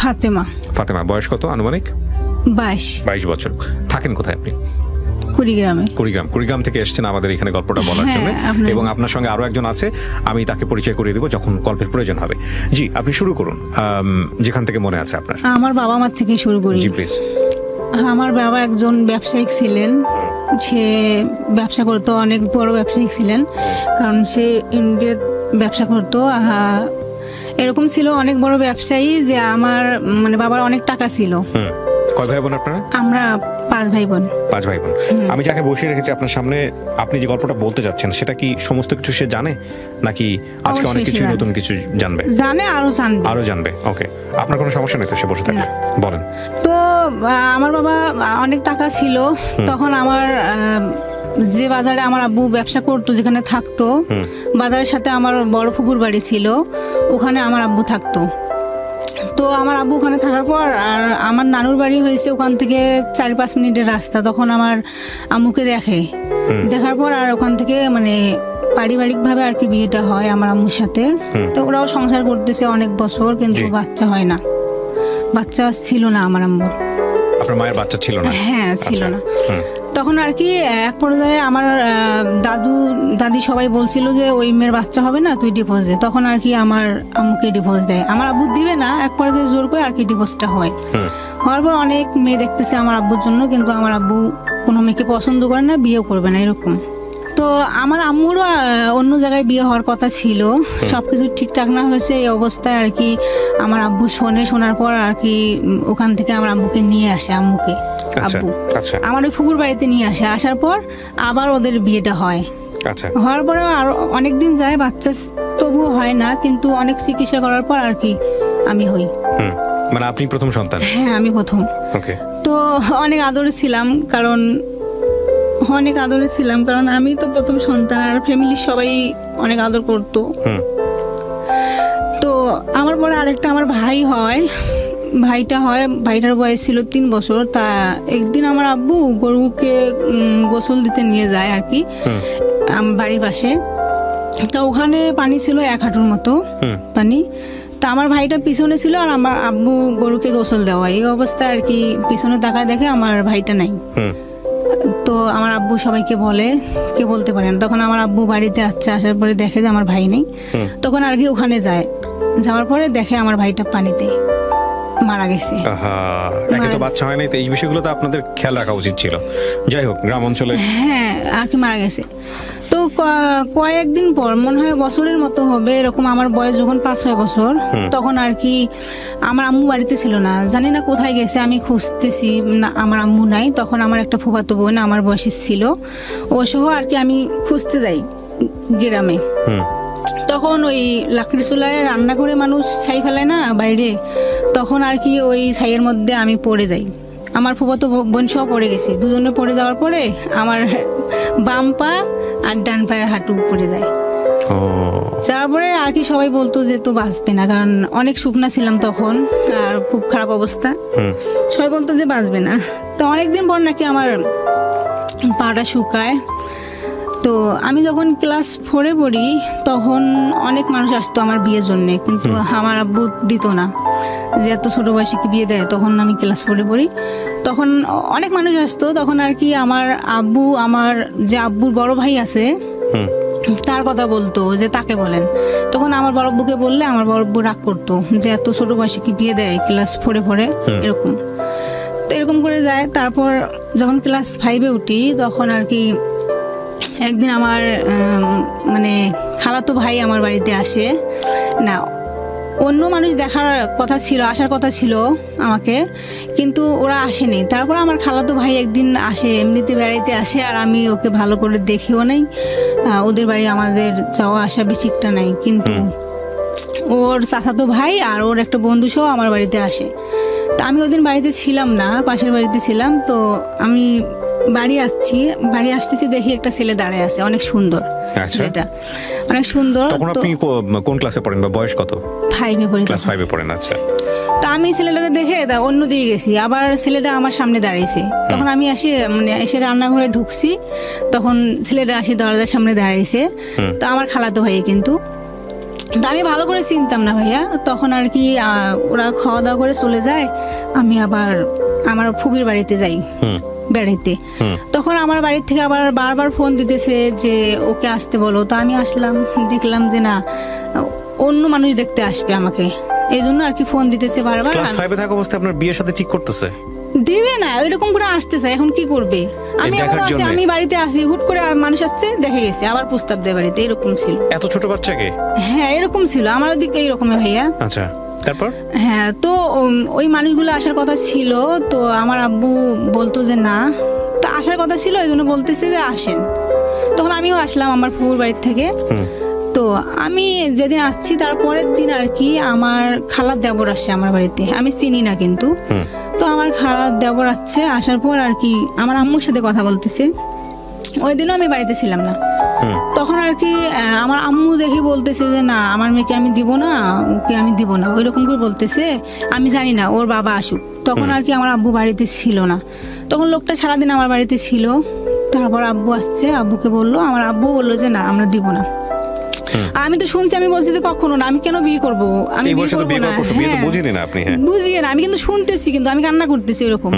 ফাতেমা। ফাতেমা বয়স কত আনুমানিক? বাইশ। বাইশ বছর। থাকেন কোথায় আপনি? কুড়িগ্রামে। কুড়িগ্রাম। কুড়িগ্রাম থেকে এসেছেন আমাদের এখানে গল্পটা বলার হ্যাঁ, জন্য। এবং আপনার সঙ্গে আরও একজন আছে আমি তাকে পরিচয় করিয়ে দেবো যখন গল্পের প্রয়োজন হবে। জি আপনি শুরু করুন। যেখান থেকে মনে আছে আপনার। আমার বাবা মার থেকে শুরু করি। জি প্লিজ আমার বাবা একজন ব্যবসায়িক ছিলেন। সে ব্যবসা করতো অনেক বড় ব্যবসায়িক ছিলেন। কারণ সে ইন্ডিয়ার ব্যবসা করতো। আহা, এরকম ছিল অনেক বড় ব্যবসায়ী যে আমার মানে বাবার অনেক টাকা ছিল। কয় ভাই বোন আপনারা? আমরা পাঁচ ভাই বোন পাঁচ ভাই বোন আমি যাকে বসিয়ে রেখেছি আপনার সামনে আপনি যে গল্পটা বলতে যাচ্ছেন সেটা কি সমস্ত কিছু সে জানে? নাকি আজকে অনেক কিছু নতুন কিছু জানবে? জানে আরও জানবে। আরও জানবে ওকে। আপনার কোনো সমস্যা নেই তো সে বসে থাকলে? বলেন। তো আমার বাবা অনেক টাকা ছিল। তখন আমার যে বাজারে আমার আব্বু ব্যবসা করতো যেখানে থাকতো বাজারের সাথে আমার বড় ফুকুর বাড়ি ছিল ওখানে আমার আব্বু থাকতো। তো আমার আব্বু ওখানে থাকার পর আর আমার নানুর বাড়ি হয়েছে ওখান থেকে চার পাঁচ মিনিটের রাস্তা তখন আমার আম্মুকে দেখে। দেখার পর আর ওখান থেকে মানে পারিবারিকভাবে আর কি বিয়েটা হয় আমার আম্মুর সাথে। তো ওরাও সংসার করতেছে অনেক বছর কিন্তু বাচ্চা হয় না। বাচ্চা ছিল না আমার আম্মুর। আপনার মায়ের বাচ্চা ছিল না? হ্যাঁ ছিল আচ্ছা, না। তখন আর কি এক পর্যায়ে আমার দাদু দাদি সবাই বলছিল যে ওই মেয়ের বাচ্চা হবে না তুই ডিভোর্স দে। তখন আর কি আমার আম্মুকে ডিভোর্স দেয়। আমার আব্বু দিবে না এক পর্যায়ে জোর করে আর কি ডিভোর্সটা হয়। হওয়ার পর অনেক মেয়ে দেখতেছে আমার আব্বুর জন্য কিন্তু আমার আব্বু কোনো মেয়েকে পছন্দ করে না বিয়েও করবে না এরকম। তো আমার আম্মুরও অন্য জায়গায় বিয়ে হওয়ার কথা ছিল। সব কিছু ঠিকঠাক না হয়েছে এই অবস্থায় আর কি আমার আব্বু শোনে শোনার পর আর কি ওখান থেকে আমার আব্বুকে নিয়ে আসে আম্মুকে। আব্বু। আচ্ছা। আমার ওই ফুকুর বাড়িতে নিয়ে আসে। আসার পর আবার ওদের বিয়েটা হয়। আচ্ছা। হওয়ার পরে আরও অনেক দিন যায় বাচ্চা তবুও হয় না কিন্তু অনেক চিকিৎসা করার পর আর কি আমি হই। মানে আপনি প্রথম সন্তান? হ্যাঁ আমি প্রথম। ওকে। তো অনেক আদরে ছিলাম কারণ অনেক আদরে ছিলাম কারণ আমি তো প্রথম সন্তান আর ফ্যামিলির সবাই অনেক আদর করতো। হুম। তো আমার পরে আরেকটা আমার ভাই হয় ভাইটা হয় ভাইটার বয়স ছিল তিন বছর তা একদিন আমার আব্বু গরুকে গোসল দিতে নিয়ে যায় আর কি বাড়ির পাশে। তা ওখানে পানি ছিল এক হাঁটুর মতো পানি। তা আমার ভাইটা পিছনে ছিল আর আমার আব্বু গরুকে গোসল দেওয়া। এই অবস্থায় আর কি পিছনে তাকায় দেখে আমার ভাইটা নাই। তো আমার আব্বু সবাইকে বলে কে বলতে পারেন তখন আমার আব্বু বাড়িতে আসছে আসার পরে দেখে যে আমার ভাই নেই। তখন আর কি ওখানে যায়। যাওয়ার পরে দেখে আমার ভাইটা পানিতে। মারা গেছে। একে তো বাচ্চা হয় নাই তো এই বিষয়গুলো তো আপনাদের খেয়াল রাখা উচিত ছিল। যাই হোক গ্রাম অঞ্চলে হ্যাঁ আর কি মারা গেছে। তো কয়েকদিন পর মনে হয় বছরের মতো হবে এরকম আমার বয়স যখন পাঁচ ছয় বছর তখন আর কি আমার আম্মু বাড়িতে ছিল না। জানি না কোথায় গেছে আমি খুঁজতেছি না আমার আম্মু নাই। তখন আমার একটা ফুফাতো বোন আমার বয়সের ছিল। ও সহ আর কি আমি খুঁজতে যাই গ্রামে। হুম। তখন ওই লাকড়ি চুলায় রান্না করে মানুষ ছাই ফেলে না বাইরে তখন আর কি ওই ছাইয়ের মধ্যে আমি পড়ে যাই। আমার ফুফাতো বোন সহ পড়ে গেছি। দুজনে পড়ে যাওয়ার পরে আমার বাম পা আর ডান পায়ের হাঁটু পড়ে যায়। ও। যাওয়ার পরে আর কি সবাই বলতো যে তো বাঁচবে না কারণ অনেক শুকনা ছিলাম তখন আর খুব খারাপ অবস্থা। সবাই বলতো যে বাঁচবে না। তো অনেকদিন পর নাকি আমার পাটা শুকায় তো আমি যখন ক্লাস ফোরে পড়ি তখন অনেক মানুষ আসতো আমার বিয়ের জন্যে কিন্তু আমার আব্বু দিত না। যে এত ছোটো বয়সে কি বিয়ে দেয়? তখন আমি ক্লাস ফোরে পড়ি। তখন অনেক মানুষ আসতো তখন আর কি আমার আব্বু আমার যে আব্বুর বড় ভাই আছে তার কথা বলতো যে তাকে বলেন। তখন আমার বড় আব্বুকে বললে আমার বড় আব্বু রাগ করতো যে এত ছোট বয়সে কি বিয়ে দেয় ক্লাস ফোরে ফোরে এরকম। তো এরকম করে যায়। তারপর যখন ক্লাস ফাইভে উঠি তখন আর কি একদিন আমার মানে খালাতো ভাই আমার বাড়িতে আসে। না অন্য মানুষ দেখার কথা ছিল আসার কথা ছিল আমাকে কিন্তু ওরা আসেনি। তারপর আমার খালাতো ভাই একদিন আসে এমনিতে বেড়াইতে আসে আর আমি ওকে ভালো করে দেখিও নাই। ওদের বাড়ি আমাদের যাওয়া আসা বেশিটা নাই কিন্তু ওর চাচাতো ভাই আর ওর একটা বন্ধু সহ আমার বাড়িতে আসে। তা আমি ওদিন বাড়িতে ছিলাম না পাশের বাড়িতে ছিলাম তো আমি বাড়ি আসছি বাড়ি আসতেছি দেখি একটা ছেলে দাঁড়ায় আছে অনেক সুন্দর আচ্ছা। ছেলেটা। অনেক সুন্দর তখন আপনি কোন ক্লাসে পড়েন বা বয়স কত? ফাইভে পড়ি ক্লাস। ফাইভে পড়েন আচ্ছা। তো আমি ছেলেটাকে দেখে তা অন্য দিকে গেছি আবার ছেলেটা আমার সামনে দাঁড়িয়েছে। তখন আমি আসি মানে এসে রান্নাঘরে ঢুকছি তখন ছেলেটা আসি দরজার সামনে দাঁড়িয়েছে। তো আমার খালাতো ভাই কিন্তু। তো আমি ভালো করে চিনতাম না ভাইয়া তখন আর কি ওরা খাওয়া দাওয়া করে চলে যায় আমি আবার আমার ফুবির বাড়িতে যাই। বেড়াইতে। তখন আমার বাড়ির থেকে আবার বারবার ফোন দিতেছে যে ওকে আসতে বলো। তো আমি আসলাম দেখলাম যে না অন্য মানুষ দেখতে আসবে আমাকে। এই জন্য আর কি ফোন দিতেছে বারবার। ক্লাস ফাইভে থাকা অবস্থায় আপনার বিয়ের সাথে ঠিক করতেছে? দেবে না এরকম করে আসতে চাই এখন কি করবে? আমি দেখার আছি আমি বাড়িতে আসি হুট করে মানুষ আসছে দেখে গেছে আবার প্রস্তাব দেয় বাড়িতে এরকম ছিল। এত ছোট বাচ্চাকে? হ্যাঁ এরকম ছিল আমার ওদিকে এইরকম ভাইয়া। আচ্ছা। তারপর? হ্যাঁ তো ওই মানুষগুলো আসার কথা ছিল তো আমার আব্বু বলতো যে না। তো আসার কথা ছিল এই জন্য বলতেছে যে আসেন। তখন আমিও আসলাম আমার ফুপুর বাড়ির থেকে। তো আমি যেদিন আসছি তারপরের দিন আর কি আমার খালার দেবর আসে আমার বাড়িতে। আমি চিনি না কিন্তু। তো আমার খালার দেবর আসছে আসার পর আর কি আমার আম্মুর সাথে কথা বলতেছে। ওই দিনও আমি বাড়িতে ছিলাম না। তখন আর কি আমার আম্মু দেখে বলতেছে যে না আমার মেয়েকে আমি দিব না ওকে আমি দিব না। ওই রকম করে বলতেছে আমি জানি না ওর বাবা আসুক। তখন আর কি আমার আব্বু বাড়িতে ছিল না। তখন লোকটা সারাদিন আমার বাড়িতে ছিল। তারপর আব্বু আসছে আব্বুকে বলল আমার আব্বু বলল যে না আমরা দিব না। আর আমি তো শুনছি আমি বলছি যে কখনো না আমি কেন বিয়ে করব? আমি বিয়ে করব না। হ্যাঁ। বুঝিনি না আপনি, হ্যাঁ। বুঝিয়ে না আমি কিন্তু শুনতেছি কিন্তু আমি কান্না করতেছি এরকম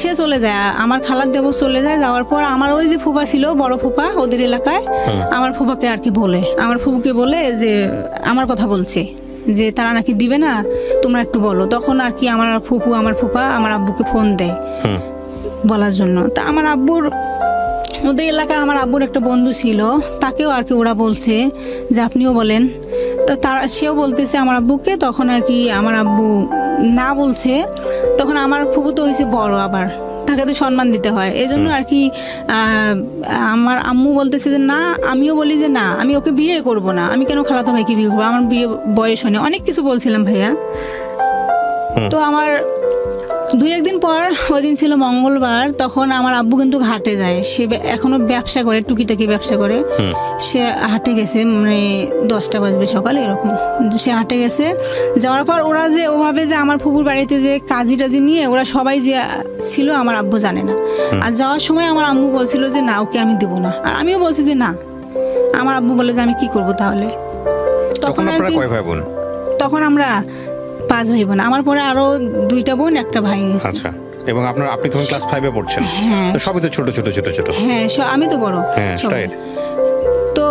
সে চলে যায় আমার খালার দেবর চলে যায়। যাওয়ার পর আমার ওই যে ফুপা ছিল বড় ফুপা ওদের এলাকায় আমার ফুপাকে আর কি বলে। আমার ফুপুকে বলে যে আমার কথা বলছে যে তারা নাকি দিবে না তোমরা একটু বলো। তখন আর কি আমার ফুপু আমার ফুপা আমার আব্বুকে ফোন দেয় বলার জন্য। তা আমার আব্বুর ওদের এলাকায় আমার আব্বুর একটা বন্ধু ছিল তাকেও আর কি ওরা বলছে যে আপনিও বলেন। তো তারা সেও বলতেছে আমার আব্বুকে তখন আর কি আমার আব্বু না বলছে তখন আমার ফুপু তো হয়েছে বড় আবার। তাকে তো সম্মান দিতে হয়। এই জন্য আর কি আমার আম্মু বলতেছে যে না আমিও বলি যে না আমি ওকে বিয়ে করব না। আমি কেন খালাতো ভাইকে বিয়ে করব? আমার বিয়ে বয়স হয়নি। অনেক কিছু বলছিলাম ভাইয়া। তো আমার দুই একদিন পর ওই দিন ছিল মঙ্গলবার তখন আমার আব্বু কিন্তু ঘাটে যায়। সে এখনও ব্যবসা করে টুকিটাকি ব্যবসা করে। সে হাটে গেছে মানে দশটা বাজবে সকালে এরকম। সে হাটে গেছে যাওয়ার পর ওরা যে ওভাবে যে আমার ফুপুর বাড়িতে যে কাজী টাজি নিয়ে ওরা সবাই যে ছিল আমার আব্বু জানে না। আর যাওয়ার সময় আমার আম্মু বলছিল যে না ওকে আমি দেবো না। আর আমিও বলছি যে না। আমার আব্বু বলে যে আমি কি করব তাহলে? তখন আর তখন আমরা পাঁচ ভাই বোন। আমার পরে আরও দুইটা বোন একটা ভাই আছে আচ্ছা এবং আপনার আপনি তখন ক্লাস ফাইভে পড়ছেন। হ্যাঁ। তো সবই তো ছোট ছোট ছোট ছোট। হ্যাঁ স- আমি তো বড়। হ্যাঁ সবাই। স্ট্রাইট তো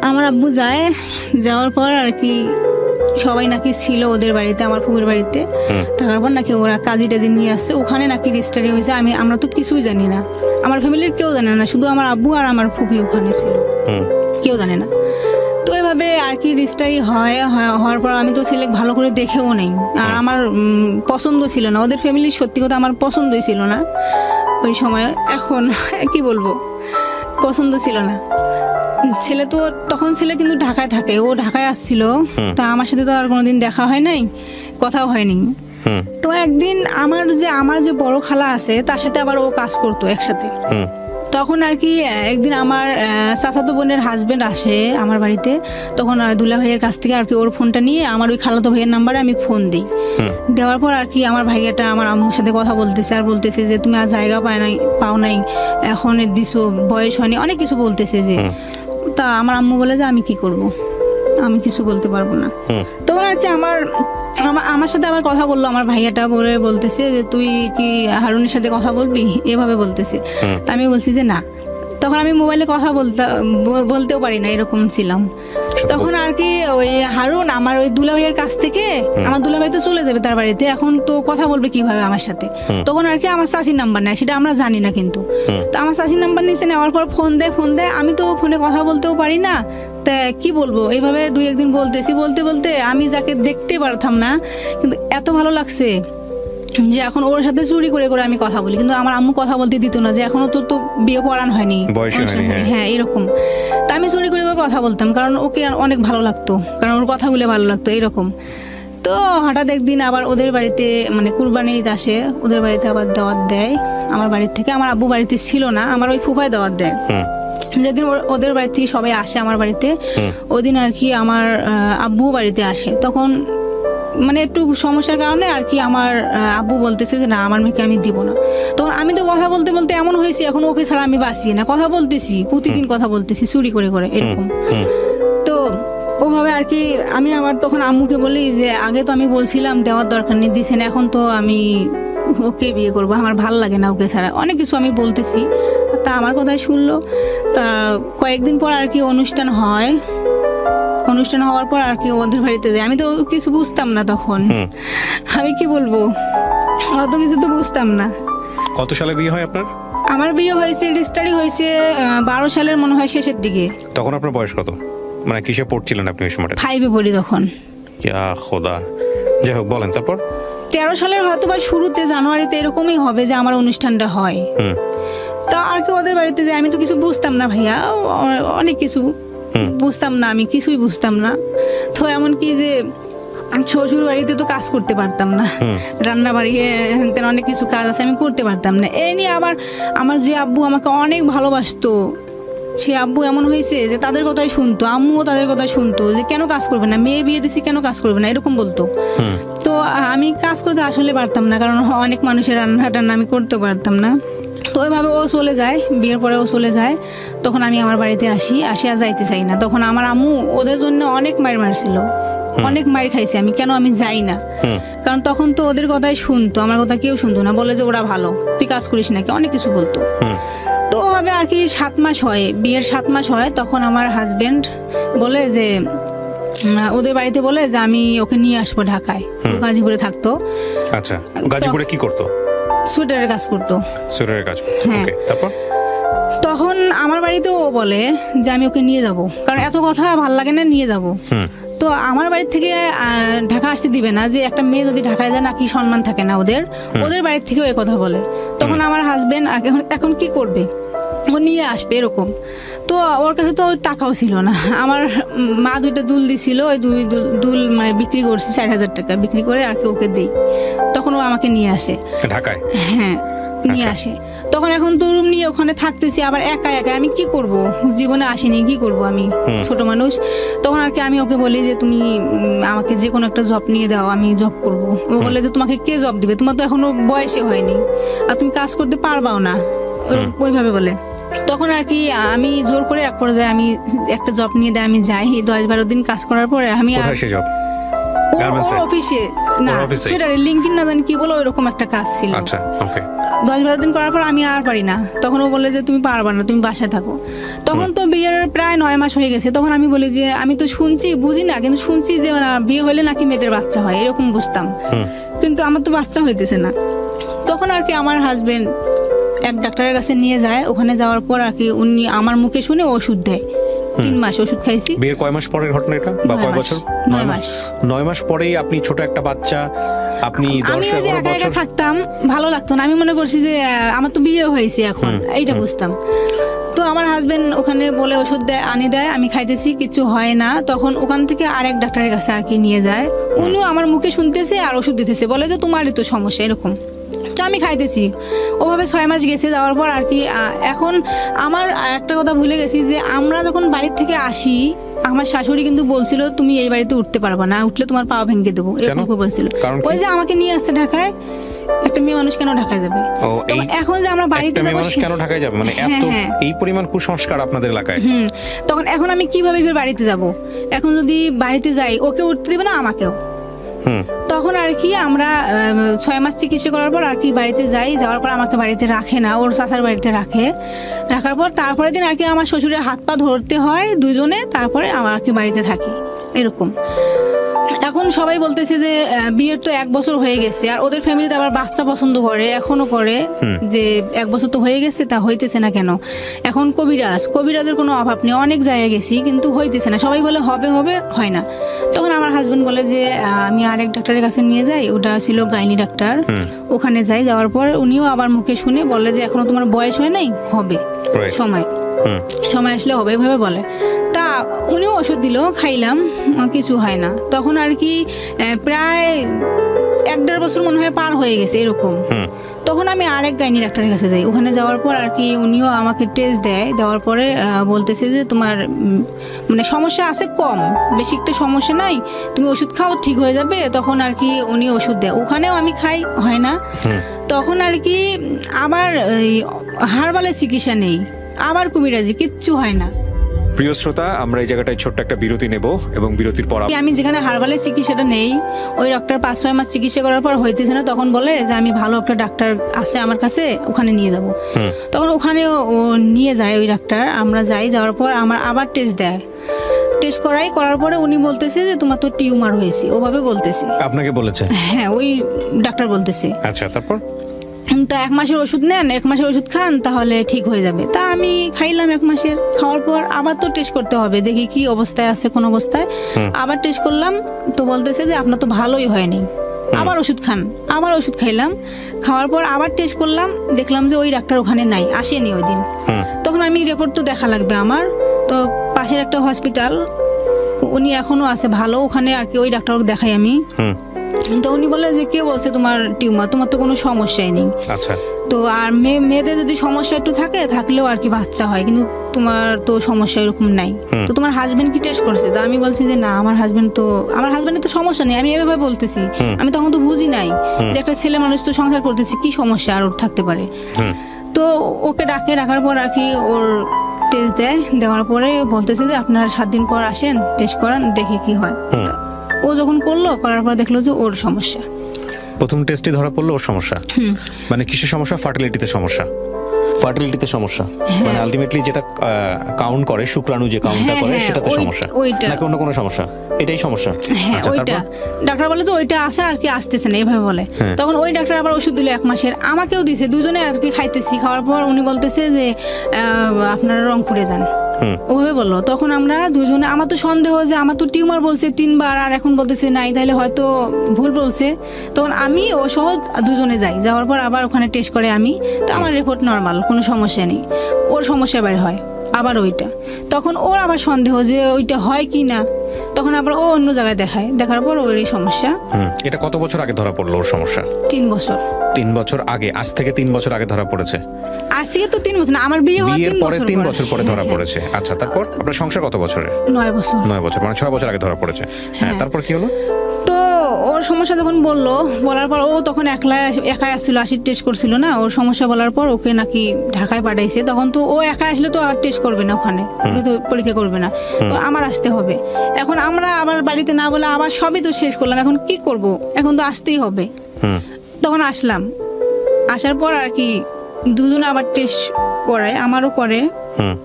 আমার আব্বু যায় যাওয়ার পর আর কি সবাই নাকি ছিল ওদের বাড়িতে আমার ফুপুর বাড়িতে। থাকার পর নাকি ওরা কাজী টাজি নিয়ে আসছে ওখানে নাকি রেজিস্টারি হয়েছে। আমি আমরা তো কিছুই জানি না। আমার ফ্যামিলির কেউ জানে না। শুধু আমার আব্বু আর আমার ফুপি ওখানে ছিল। হুম। কেউ জানে না। তো এভাবে আর কি রেজিস্টারি হয় হওয়ার পর আমি তো ছেলে ভালো করে দেখেও নেই। আর আমার পছন্দ ছিল না। ওদের ফ্যামিলির সত্যি কথা আমার পছন্দই ছিল না। ওই সময় এখন কি বলব? পছন্দ ছিল না। ছেলে তো তখন ছেলে কিন্তু ঢাকায় থাকে। ও ঢাকায় আসছিল। তা আমার সাথে তো আর কোনোদিন দেখা হয় নাই কথাও হয়নি। তো একদিন আমার যে আমার যে বড় খালা আছে তার সাথে আবার ও কাজ করতো একসাথে। তখন আর কি একদিন আমার চাচাতো বোনের হাজব্যান্ড আসে আমার বাড়িতে তখন দুলা ভাইয়ের কাছ থেকে আর কি ওর ফোনটা নিয়ে আমার ওই খালাতো ভাইয়ের নাম্বারে আমি ফোন দিই। দেওয়ার পর আর কি আমার ভাইয়াটা আমার আম্মুর সাথে কথা বলতেছে আর বলতেছে যে তুমি আর জায়গা পায় নাই পাও নাই এখন দিছো বয়স হয়নি। অনেক কিছু বলতেছে যে। তা আমার আম্মু বলে যে আমি কি করব? আমি কিছু বলতে পারব না। তোমার তখন আর কি আমার আমার সাথে আবার কথা বলল আমার ভাইয়াটা বলে বলতেছে যে তুই কি হারুনের সাথে কথা বলবি? এভাবে বলতেছে। তা আমি বলছি যে না। তখন আমি মোবাইলে কথা বলতে বলতেও পারি না এরকম ছিলাম। তখন আর কি ওই হারুন আমার ওই দুলা ভাইয়ের কাছ থেকে আমার দুলা ভাই তো চলে যাবে তার বাড়িতে। এখন তো কথা বলবে কীভাবে আমার সাথে? তখন আর কি আমার চাষির নাম্বার নেয় সেটা আমরা জানি না কিন্তু। তো আমার চাষির নাম্বার নিচে নেওয়ার পর ফোন দেয় ফোন দেয়। আমি তো ফোনে কথা বলতেও পারি না। তা কি বলব? এইভাবে দুই একদিন বলতেছি বলতে বলতে আমি যাকে দেখতে পারতাম না কিন্তু এত ভালো লাগছে। যে এখন ওর সাথে চুরি করে করে আমি কথা বলি কিন্তু আমার আম্মু কথা বলতে দিত না যে এখনও তোর তো বিয়ে পড়ান হয়নি। হ্যাঁ। হ্যাঁ এরকম। তা আমি চুরি করে করে কথা বলতাম কারণ ওকে অনেক ভালো লাগতো কারণ ওর কথাগুলো ভালো লাগতো এরকম। তো হঠাৎ একদিন আবার ওদের বাড়িতে মানে কুরবানি ঈদ আসে ওদের বাড়িতে আবার দাওয়াত দেয়। আমার বাড়ির থেকে আমার আব্বু বাড়িতে ছিল না আমার ওই ফুফায় দাওয়াত দেয়। যেদিন ওদের বাড়ি থেকে সবাই আসে আমার বাড়িতে ওই দিন আর কি আমার আব্বু বাড়িতে আসে। তখন মানে একটু সমস্যার কারণে আর কি আমার আব্বু বলতেছে যে না আমার মেয়েকে আমি দিব না। তখন আমি তো কথা বলতে বলতে এমন হয়েছি এখন ওকে ছাড়া আমি বাঁচি না। কথা বলতেছি প্রতিদিন কথা বলতেছি চুরি করে করে এরকম। তো ওভাবে আর কি আমি আবার তখন আম্মুকে বলি যে আগে তো আমি বলছিলাম দেওয়ার দরকার নেই দিছেন এখন তো আমি ওকে বিয়ে করব আমার ভালো লাগে না ওকে ছাড়া। অনেক কিছু আমি বলতেছি তা আমার কথাই শুনলো। তা কয়েকদিন পর আর কি অনুষ্ঠান হয়। অনুষ্ঠান হওয়ার পর আর কি ওদের বাড়িতে যাই আমি তো কিছু বুঝতাম না তখন। আমি কি বলব? অত কিছু তো বুঝতাম না। কত সালে বিয়ে হয় আপনার? আমার বিয়ে হয়েছে রেজিস্টারি হয়েছে বারো সালের মনে হয় শেষের দিকে। তখন আপনার বয়স কত? মানে কিসে পড়ছিলেন আপনি ওই সময়টা ফাইভে পড়ি তখন। ইয়া খোদা। যাই হোক বলেন তারপর? তেরো সালের হয়তো বা শুরুতে জানুয়ারিতে এরকমই হবে যে আমার অনুষ্ঠানটা হয়। হুম। তা আর কি ওদের বাড়িতে যে আমি তো কিছু বুঝতাম না ভাইয়া। অনেক কিছু। বুঝতাম না আমি কিছুই বুঝতাম না। তো এমন কি যে শ্বশুর বাড়িতে তো কাজ করতে পারতাম না। রান্না বাড়ি অনেক কিছু কাজ আছে আমি করতে পারতাম না। এই নিয়ে আবার আমার যে আব্বু আমাকে অনেক ভালোবাসতো সে আব্বু এমন হয়েছে যে তাদের কথাই শুনতো আম্মুও তাদের কথা শুনতো যে কেন কাজ করবে না মেয়ে বিয়ে দিছি কেন কাজ করবে না এরকম বলতো। তো আমি কাজ করতে আসলে পারতাম না কারণ অনেক মানুষের রান্না টান্না আমি করতে পারতাম না। তো ওইভাবে ও চলে যায় বিয়ের পরে ও চলে যায়। তখন আমি আমার বাড়িতে আসি আসি আর যাইতে চাই না। তখন আমার আম্মু ওদের জন্য অনেক মার মারছিল। অনেক মার খাইছি। আমি কেন আমি যাই না? কারণ তখন তো ওদের কথাই শুনতো আমার কথা কেউ শুনতো না। বলে যে ওরা ভালো তুই কাজ করিস নাকি? অনেক কিছু বলতো। তো ওভাবে আর কি সাত মাস হয়। বিয়ের সাত মাস হয়। তখন আমার হাজবেন্ড বলে যে ওদের বাড়িতে বলে যে আমি ওকে নিয়ে আসব ঢাকায়। গাজীপুরে থাকতো। আচ্ছা গাজীপুরে কি করতো? সোয়েটারের কাজ করতো। সোয়েটারের কাজ হ্যাঁ। ওকে তারপর? তখন আমার বাড়িতেও ও বলে যে আমি ওকে নিয়ে যাব। কারণ এত কথা ভালো লাগে না নিয়ে যাব। তো আমার বাড়ি থেকে ঢাকা আসতে দিবে না যে একটা মেয়ে যদি ঢাকায় যায় না কি সম্মান থাকে না ওদের। ওদের বাড়ির থেকেও এই কথা বলে। তখন আমার হাজবেন্ড এখন কি করবে? ও নিয়ে আসবে এরকম। তো ওর কাছে তো টাকাও ছিল না। আমার মা দুইটা দুল দিছিল ওই দুই দুল- মানে বিক্রি করছি চার হাজার টাকা বিক্রি করে আর কি ওকে দিই। তখন ও আমাকে নিয়ে আসে। ঢাকায়? হ্যাঁ নিয়ে। আসে। তখন এখন তো রুম নিয়ে ওখানে থাকতেছি আবার একা একা। আমি কি করব? জীবনে আসিনি কি করব আমি। ছোট মানুষ। তখন আর কি আমি ওকে বলি যে তুমি আমাকে যে কোনো একটা জব নিয়ে দাও আমি জব করব। ও বলে যে তোমাকে কে জব দিবে? তোমার তো এখনও বয়সে হয়নি। আর তুমি কাজ করতে পারবাও না। ওইভাবে বলে। তখন আর কি আমি জোর করে এক পর্যায়ে আমি একটা জব নিয়ে দেয় আমি যাই। দশ বারো দিন কাজ করার পরে আমি আর জব? অফিসে না না জানি কি বলো ওইরকম একটা কাজ ছিল। আচ্ছা ওকে দশ বারো দিন করার পর আমি আর পারি না। তখন ও বলে যে তুমি পারবা না তুমি বাসায় থাকো। তখন তো বিয়ের প্রায় নয় মাস হয়ে গেছে। তখন আমি বলি যে আমি তো শুনছি বুঝি না কিন্তু শুনছি যে বিয়ে হলে নাকি মেয়েদের বাচ্চা হয় এরকম বুঝতাম। কিন্তু আমার তো বাচ্চা হইতেছে না। তখন আর কি আমার হাজবেন্ড এক ডাক্তারের কাছে নিয়ে যায় ওখানে যাওয়ার পর আর কি উনি আমার মুখে শুনে ওষুধ দেয়। তিন মাস ওষুধ খাইছি। বিয়ের কয় মাস পরের ঘটনা এটা? বা কয় বছর? নয় মাস। নয় মাস পরেই আপনি ছোট একটা বাচ্চা আপনি আমি যে একা একা থাকতাম ভালো লাগতো না। আমি মনে করছি যে আমার তো বিয়ে হয়েছে এখন এইটা বুঝতাম। তো আমার হাজবেন্ড ওখানে বলে ওষুধ দেয় আনি দেয় আমি খাইতেছি কিছু হয় না। তখন ওখান থেকে আরেক ডাক্তারের কাছে আর কি নিয়ে যায়। উনিও আমার মুখে শুনতেছে আর ওষুধ দিতেছে। বলে যে তোমারই তো সমস্যা এরকম। আমি খাইতেছি। ওভাবে ছয় মাস গেছে যাওয়ার পর আর কি এখন আমার একটা কথা ভুলে গেছি যে আমরা যখন বাড়ির থেকে আসি আমার শাশুড়ি কিন্তু বলছিল তুমি এই বাড়িতে উঠতে পারবা না উঠলে তোমার পা ভেঙে দেবো এরকম বলছিল। ওই যে আমাকে নিয়ে আসছে ঢাকায় একটা মেয়ে মানুষ কেন ঢাকায় যাবে? এখন যে আমরা বাড়িতে মেয়ে যাব মানুষ কেন ঢাকায় যাবে? মানে হ্যাঁ, এত হ্যাঁ। এই পরিমাণ কুসংস্কার আপনাদের এলাকায়। তখন এখন আমি কীভাবে ফের বাড়িতে যাব? এখন যদি বাড়িতে যাই ওকে উঠতে দিবে না আমাকেও? তখন আর কি আমরা ছয় মাস চিকিৎসা করার পর আর কি বাড়িতে যাই যাওয়ার পর আমাকে বাড়িতে রাখে না ওর চাচার বাড়িতে রাখে। রাখার পর তারপরের দিন আর কি আমার শ্বশুরের হাত পা ধরতে হয় দুজনে তারপরে আমার আর কি বাড়িতে থাকি এরকম। এখন সবাই বলতেছে যে বিয়ের তো এক বছর হয়ে গেছে আর ওদের ফ্যামিলিতে আবার বাচ্চা পছন্দ করে এখনও করে যে এক বছর তো হয়ে গেছে তা হইতেছে না কেন? এখন কবিরাজ কবিরাজের কোনো অভাব নেই অনেক জায়গায় গেছি কিন্তু হইতেছে না সবাই বলে হবে হবে হয় না। তখন আমার হাজবেন্ড বলে যে আমি আরেক ডাক্তারের কাছে নিয়ে যাই। ওটা ছিল গাইনি ডাক্তার। ওখানে যাই যাওয়ার পর উনিও আবার মুখে শুনে বলে যে এখনও তোমার বয়স হয় নাই? হবে। সময়। সময় আসলে হবে এভাবে বলে। তা উনিও ওষুধ দিল খাইলাম কিছু হয় না। তখন আর কি প্রায় এক দেড় বছর মনে হয় পার হয়ে গেছে এরকম। তখন আমি আরেক গাইনি ডাক্তারের কাছে যাই। ওখানে যাওয়ার পর আর কি উনিও আমাকে টেস্ট দেয়। দেওয়ার পরে বলতেছে যে তোমার মানে সমস্যা আছে কম। বেশি একটা সমস্যা নাই তুমি ওষুধ খাও ঠিক হয়ে যাবে। তখন আর কি উনি ওষুধ দেয়। ওখানেও আমি খাই হয় না। তখন আর কি আবার হারবালের চিকিৎসা নেই। আবার কুমিরাজি কিচ্ছু হয় না। প্রিয় শ্রোতা আমরা এই জায়গাটায় ছোট্ট একটা বিরতি নেব এবং বিরতির পর আমি যেখানে হারবালের চিকিৎসাটা নেই ওই ডক্টর পাঁচ ছয় মাস চিকিৎসা করার পর হইতেছে না তখন বলে যে আমি ভালো একটা ডাক্তার আছে আমার কাছে ওখানে নিয়ে যাব। তখন ওখানে ও নিয়ে যায় ওই ডাক্তার আমরা যাই যাওয়ার পর আমার আবার টেস্ট দেয়। টেস্ট করাই করার পরে উনি বলতেছে যে তোমার তো টিউমার হয়েছে ওভাবে বলতেছে। আপনাকে বলেছে? হ্যাঁ ওই ডাক্তার বলতেছে। আচ্ছা তারপর? তা এক মাসের ওষুধ নেন এক মাসের ওষুধ খান তাহলে ঠিক হয়ে যাবে। তা আমি খাইলাম এক মাসের। খাওয়ার পর আবার তো টেস্ট করতে হবে দেখি কি অবস্থায় আছে কোন অবস্থায়। আবার টেস্ট করলাম তো বলতেছে যে আপনার তো ভালোই হয়নি। আবার ওষুধ খান আবার ওষুধ খাইলাম। খাওয়ার পর আবার টেস্ট করলাম দেখলাম যে ওই ডাক্তার ওখানে নাই আসেনি ওই দিন। তখন আমি রিপোর্ট তো দেখা লাগবে আমার। তো পাশের একটা হসপিটাল উনি এখনও আছে ভালো ওখানে আর কি ওই ডাক্তারকে দেখাই আমি। তো উনি বলে যে কে বলছে তোমার টিউমার তোমার তো কোনো সমস্যাই নেই। আচ্ছা। তো আর মেয়ে মেয়েদের যদি সমস্যা একটু থাকে থাকলেও আর কি বাচ্চা হয় কিন্তু তোমার তো সমস্যা এরকম নাই। তো তোমার হাজবেন্ড কি টেস্ট করছে? তো আমি বলছি যে না আমার হাজবেন্ড তো আমার হাজবেন্ডের তো সমস্যা নেই আমি এভাবে বলতেছি। আমি তখন তো বুঝি নাই যে একটা ছেলে মানুষ তো সংসার করতেছি কি সমস্যা আর ওর থাকতে পারে? তো ওকে ডাকে রাখার পর আর কি ওর টেস্ট দেয় দেওয়ার পরে বলতেছে যে আপনার সাত দিন পর আসেন টেস্ট করান দেখে কি হয়। ও যখন করল করার পর দেখল যে ওর সমস্যা। প্রথম টেস্টে ধরা পড়ল ওর সমস্যা। মানে কিসের সমস্যা? ফার্টিলিটিতে সমস্যা। ফার্টিলিটিতে সমস্যা। মানে আলটিমেটলি যেটা কাউন্ট করে শুক্রাণু যে কাউন্টটা হ্যাঁ, করে হ্যাঁ, সেটাতে সমস্যা। নাকি অন্য কোনো সমস্যা? এটাই সমস্যা। হ্যাঁ আচ্ছা ওইটা। ডাক্তার বলে তো ওইটা আসে আর কি আসতেছে না এভাবে বলে। হ্যাঁ। তখন ওই ডাক্তার আবার ওষুধ দিল এক মাসের। আমাকেও দিছে দুজনে আর কি খাইতেছি। খাওয়ার পর উনি বলতেছে যে আপনারা রংপুরে যান। ওভাবে বলল। তখন আমরা দুজনে আমার তো সন্দেহ যে আমার তো টিউমার বলছে তিনবার আর এখন বলতেছে নাই তাহলে হয়তো ভুল বলছে। তখন আমি ও সহ দুজনে যাই। যাওয়ার পর আবার ওখানে টেস্ট করে আমি। তো আমার রিপোর্ট নর্মাল কোনো সমস্যা নেই। ওর সমস্যা বের হয় আবার ওইটা। তখন ওর আবার সন্দেহ যে ওইটা হয় কি না। তখন আবার ও অন্য জায়গায় দেখায়। দেখার পর ওর এই সমস্যা। হুম এটা কত বছর আগে ধরা পড়ল ওর সমস্যা? তিন বছর। তিন বছর আগে আজ থেকে তিন বছর আগে ধরা পড়েছে? আজ থেকে তো তিন বছর না আমার বিয়ে হওয়ার বিয়ের তিন পরে বছর তিন বছর পরে ধরা পড়েছে। আচ্ছা তারপর? আপনার সংসার কত বছরের? নয় বছর। নয় বছর মানে ছয় বছর আগে ধরা পড়েছে। হ্যাঁ হ্যাঁ। তারপর কি হলো? তো ওর সমস্যা যখন বলল বলার পর ও তখন একলা একাই আসছিল আসির টেস্ট করছিল না। ওর সমস্যা বলার পর ওকে নাকি ঢাকায় পাঠাইছে। তখন তো ও একা আসলে তো আর টেস্ট করবে না ওখানে ওকে তো পরীক্ষা করবে না। তো আমার আসতে হবে। এখন আমরা আবার বাড়িতে না বলে আবার সবই তো শেষ করলাম। এখন কি করব? এখন তো আসতেই হবে। তখন আসলাম। আসার পর আর কি দুজনে আবার টেস্ট করায় আমারও করে। হুম।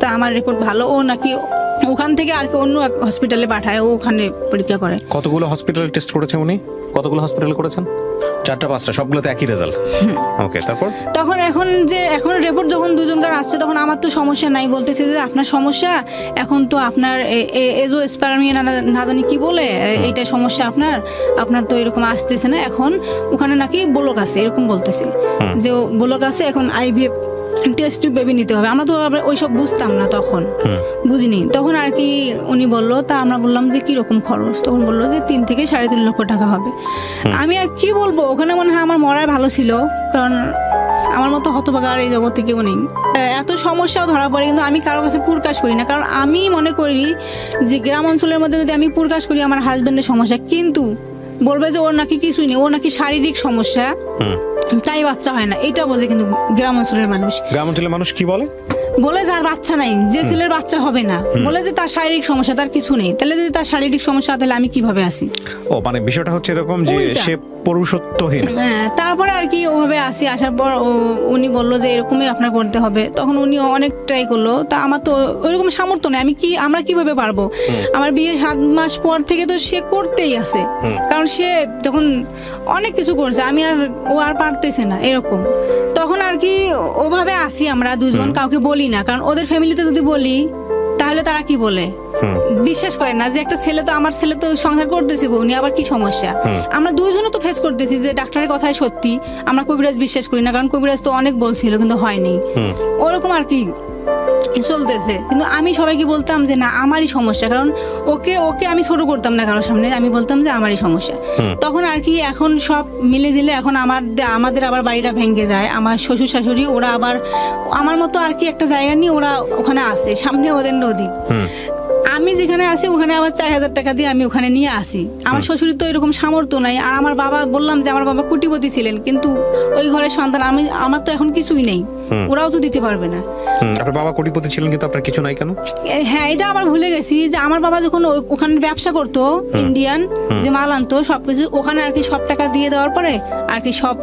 তা আমার রিপোর্ট ভালো ও নাকি ওখান থেকে আর কি অন্য এক হসপিটালে পাঠায় ও ওখানে পরীক্ষা করে। কতগুলো হসপিটাল টেস্ট করেছে উনি? কতগুলো হসপিটাল করেছেন? চারটা পাঁচটা সবগুলোতে একই রেজাল্ট ওকে তারপর? তখন এখন যে এখন রিপোর্ট যখন দুজনকার আসছে তখন আমার তো সমস্যা নাই। বলতেছে যে আপনার সমস্যা? এখন তো আপনার এজো স্পারমিয়া না না জানি কি বলে এইটা সমস্যা আপনার। আপনার তো এরকম আসতেছে না। এখন ওখানে নাকি ব্লক আছে এরকম বলতেছে। যে ব্লক আছে এখন আইভিএফ টেস্ট টিউব বেবি নিতে হবে। আমরা তো আবার ওইসব বুঝতাম না তখন। বুঝিনি। তখন আর কি উনি বলল তা আমরা বললাম যে কি রকম খরচ? তখন বলল যে তিন থেকে সাড়ে তিন লক্ষ টাকা হবে। আমি আর কি বলব? ওখানে মনে হয় আমার মরাই ভালো ছিল কারণ আমার মতো হতভাগা আর এই জগতে কেউ নেই। এত সমস্যাও ধরা পড়ে কিন্তু আমি কারোর কাছে পুরকাশ করি না। কারণ আমি মনে করি যে গ্রাম অঞ্চলের মধ্যে যদি আমি পুরকাশ করি আমার হাজব্যান্ডের সমস্যা কিন্তু বলবে যে ওর নাকি কিছুই নেই ওর নাকি শারীরিক সমস্যা। তাই বাচ্চা হয় না। এটা বোঝে কিন্তু গ্রাম অঞ্চলের মানুষ। গ্রাম অঞ্চলের মানুষ কি বলে? বলে যার বাচ্চা নাই যে ছেলের বাচ্চা হবে না। বলে যে তার শারীরিক সমস্যা তার কিছু নেই। তাহলে যদি তার শারীরিক সমস্যা তাহলে আমি কীভাবে আসি? ও মানে বিষয়টা হচ্ছে এরকম যে। সে পুরুষত্বহীন। হ্যাঁ তারপরে ওভাবে আসি আসার পর উনি বলল যে এরকমই আপনার করতে হবে। তখন উনি অনেক ট্রাই করল। তা আমার তো ওইরকম সামর্থ্য নেই। আমি কি আমরা কীভাবে পারব? আমার বিয়ের সাত মাস পর থেকে তো সে করতেই আছে কারণ সে তখন অনেক কিছু করছে আমি আর ও আর পারতেছে না এরকম। তখন আর কি ওভাবে আসি আমরা দুজন কাউকে বলি না। কারণ ওদের ফ্যামিলিতে যদি বলি তাহলে তারা কি বলে? বিশ্বাস করে না যে একটা ছেলে তো আমার ছেলে তো সংসার করতেছে বউনি আবার কি সমস্যা? আমরা দুইজনে তো ফেস করতেছি যে ডাক্তারের কথাই সত্যি আমরা কবিরাজ বিশ্বাস করি না কারণ কবিরাজ তো অনেক বলছিল কিন্তু হয়নি। ওরকম আর কি চলতেছে। কিন্তু আমি সবাইকে বলতাম যে না আমারই সমস্যা কারণ ওকে ওকে আমি ছোট করতাম না কারোর সামনে আমি বলতাম যে আমারই সমস্যা। তখন আর কি এখন সব মিলে জিলে এখন আমার আমাদের আবার বাড়িটা ভেঙে যায় আমার শ্বশুর শাশুড়ি ওরা আবার আমার মতো আর কি একটা জায়গা নিয়ে ওরা ওখানে আসে সামনে ওদের নদী। আমি যেখানে আছি ওখানে আবার চার হাজার টাকা দিয়ে আমি ওখানে নিয়ে আসি। আমার শ্বশুরের তো এরকম সামর্থ্য নাই আর আমার বাবা বললাম যে আমার বাবা কোটিপতি ছিলেন কিন্তু ওই ঘরের সন্তান আমি আমার তো এখন কিছুই নেই। ওরাও তো দিতে পারবে না। আপনার বাবা কোটিপতি ছিলেন কিন্তু আপনার কিছু নাই কেন? হ্যাঁ এটা আবার ভুলে গেছি যে আমার বাবা যখন ওখানে ব্যবসা করতো ইন্ডিয়ান যে মাল আনতো সবকিছু ওখানে আর কি সব টাকা দিয়ে দেওয়ার পরে আর কি সব